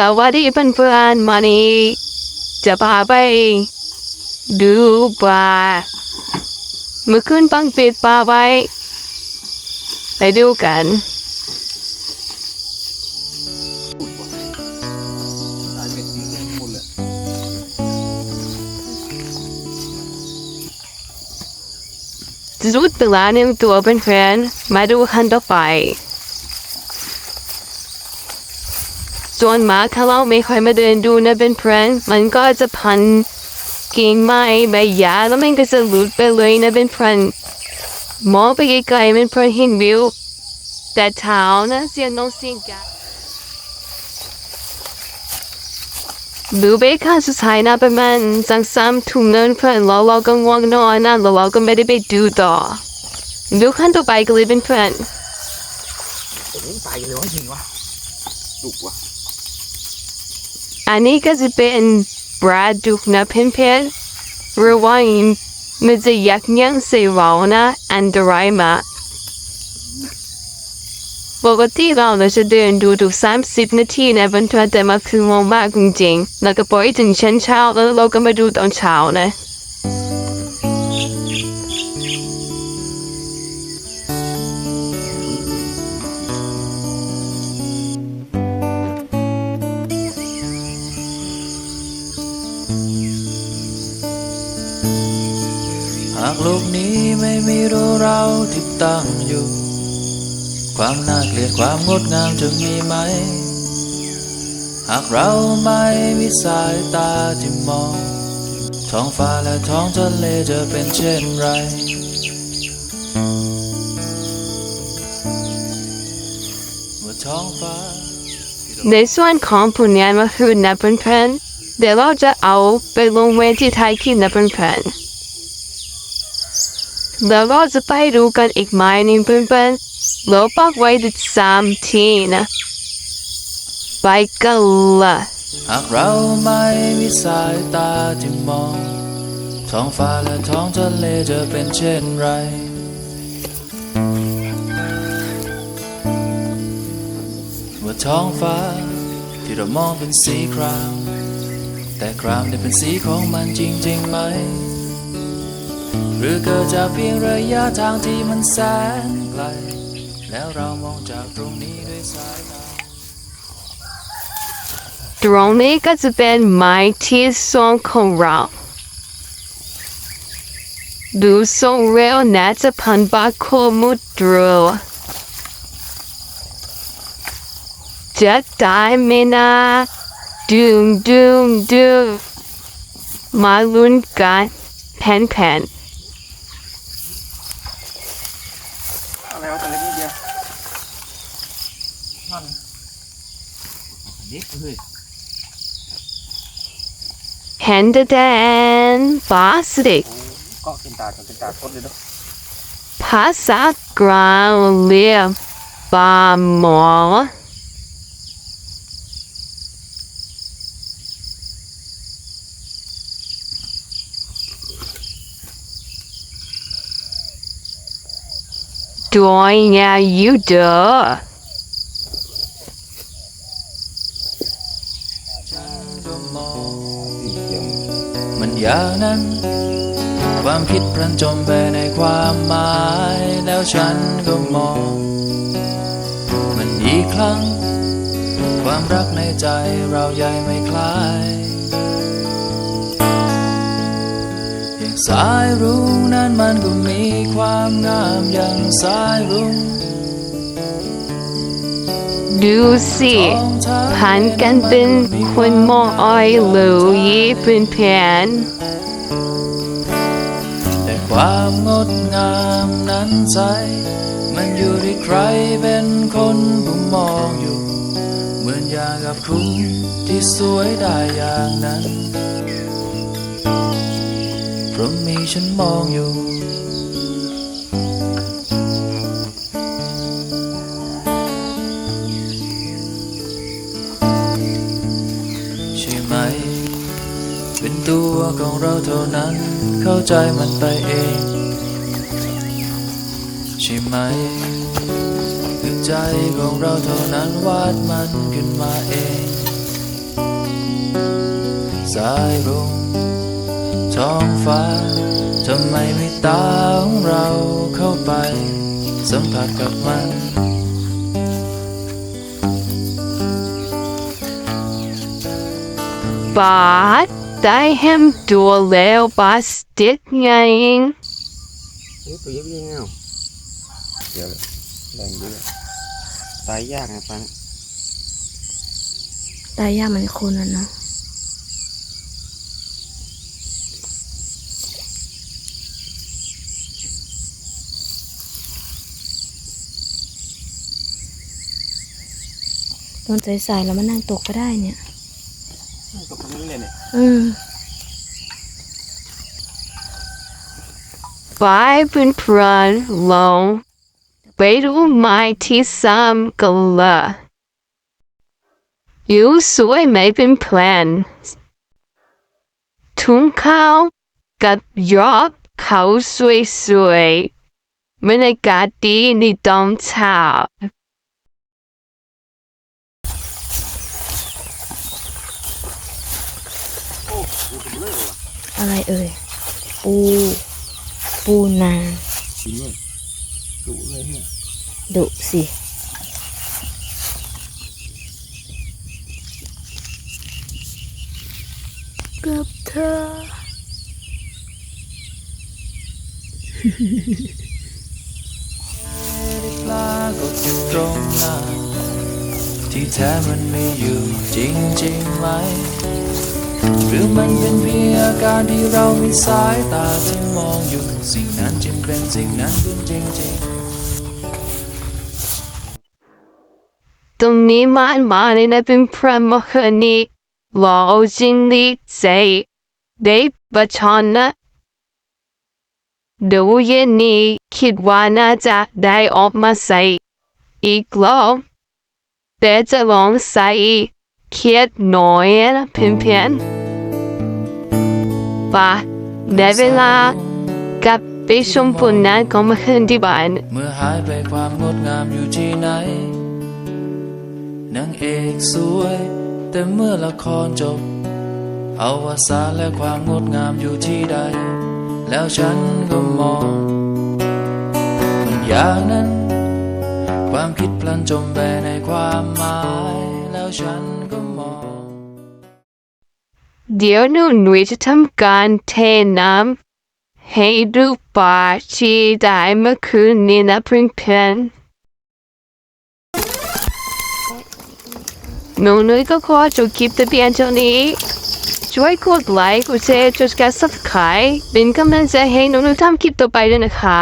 สวัสดีเพื่อนๆมานี่จะพาไปดูปลาเมื่อคืนปังปิดปลาไว้ไปดูกัน จุดตลาดหนึ่งตัวเป็นแฟนมาดูคันต่อไป ส่วนมากถ้าเราไม่ค่อยมาเดินดูนะเป็นเพื่อนมันก็จะพันกิ่งไม้ใบหญ้าแล้วมันก็จะหลุดไปเลยนะเป็นเพื่อนมองไปไกลๆเป็นเพื่อนเห็นวิว แต่เท้านะเสียงน้องเสียงกาดูไปค่ะสุดท้ายนะประมาณจังสามทุ่มนั่นเพื่อนเราเราก็ง่วงนอนนะแล้วเราก็ไม่ได้ไปดูต่อดูขั้นต่อไปกันเลยเป็นเพื่อนผมไปเลยวะจริงวะดุวะ อันนี้ก็จะเป็นปลาดุกนะเพื่อนๆระวังมันจะยักยังใส่เรานะอันตรายมากปกติเราเราจะเดินดูดูสามสิบนาทีนะเพื่อนๆแต่มาคือง่วงมากจริงๆแล้วก็ปล่อยถึงเช้นเช้าแล้วเราก็มาดูตอนเช้านะากโลกนี้ไม่มีเราเราที่ตั้งอยู่ ความน่าเกลียดความงดงามจะมีไหม หากเราไม่มีสายตาที่มอง ท้องฟ้าและท้องทะเลจะเป็นเช่นไรเมื่อท้องฟ้าในส่วนของผลงานเมื่อคืนนะเพื่อนเดี๋ยวเราจะเอาไปลงเวทีไทยคลิปนะเพื่อน แล้วเราจะไปดูกันอีกไหมนี่งเพื่อนๆเราปักไว้ที่สามทีนะ ไปกันละหากเราไม่มีสายตาที่มอง ท้องฟ้าและท้องทะเลจะเป็นเช่นไรเมื่อท้องฟ้าที่เรามองเป็นสีคราม แต่ครามได้เป็นสีของมันจริงๆไหม หรือเกิดจากเพียงระยะทางที่มันแสนไกล แล้วเรามองจากตรงนี้ด้วยสายตาตรงนี้ก็จะเป็นไม้ที่สองของเราดูทรงเร็วน่าจะพันบาโคมุดดรูจะได้ไหมนะดึงดึงดึงมาลุ้นกันแผ่นแผ่น อะไรวะตัวเล็กนิดเดียวนั่น เล็กเฮ้ยแผ่นแดนพลาสติกเกาะกินตาจนกินตาทดเลยเนาะภาษากลางเรียกปลาหมอด้วยไงยูเดอ อย่างนั้น ความคิดพลันจมไปในความหมาย แล้วฉันก็มอง มันอีกครั้ง ความรักในใจเราใหญ่ไม่คล้ายอย่างสายรุ้งนั้นมันก็มีความงามอย่างสายรุ้ง ดูสิผ่านกันเป็นคนมองอ้อยหรือยีเป็นแผนแต่ความงดงามนั้นใจมันอยู่ที่ใครเป็นคนผู้มองอยู่ เหมือนอย่างกับคุณที่สวยได้อย่างนั้น เพราะมีฉันมองอยู่ เราเท่านั้นเข้าใจมันไปเอง ใช่ไหมคือใจของเราเท่านั้นวาดมันขึ้นมาเอง สายรุ้งท้องฟ้าทำไมไม่ตาของเราเข้าไป สัมผัสกับมันบาส ได้แฮมตัวแล้วบาสติดไงเฮ้ยตัวเยอะยังไงอะเดี๋ยวเลยแรงเยอะตายยากไงปลาเนี่ยตายยากเหมือนคนอะเนาะตอนใส่ๆแล้วมานั่งตกก็ได้เนี่ยตกตรง นี้เลยเนี่ยอืมไปเป็นพรานลงไปดูไอะไรเอ่ย ปู ปูนาจริงเลยดุเลยเนี่ยดุสิกับเธอปลาก็ตรงหน้าที่แท้มันมีอยู่จริงๆไหม หรือมันเป็นเพียงอาการที่เรามีสายตาที่มองอยู่สิ่งนั้นจึงเป็นสิ่งนั้นเป็นจริงๆตรงนี้มันมาในนั้นเป็นพระมหานีหล่อจริงดีใจได้ประชอนะดูเย็นนี้คิดว่าน่าจะได้ออกมาใส่อีกแล้วแต่จะลองใส่เครียดหน่อยนะเพียนๆ ป่ะได้เวลากลับไปชมผลงานของมหาที่บ้าน เมื่อหายไปความงดงามอยู่ที่ไหนนางเอกสวย แต่เมื่อละครจบเอาวสานและความงดงามอยู่ที่ใด แล้วฉันก็มองมันอย่างนั้น ความคิดพลันจมไปในความหมาย แล้วฉันก็ เดี๋ยวหนูหนุ่ยจะทำการเทน้ำให้ดูป่าชีได้เมื่อคืนนี้นะเพื่อนๆหนูหนุ่ยก็ขอจบคลิปแต่เพียงเท่านี้ ช่วยกดไลค์กดแชร์กด subscribe เป็นกำลังใจให้หนูหนุ่ยทำคลิปต่อไปด้วยนะคะ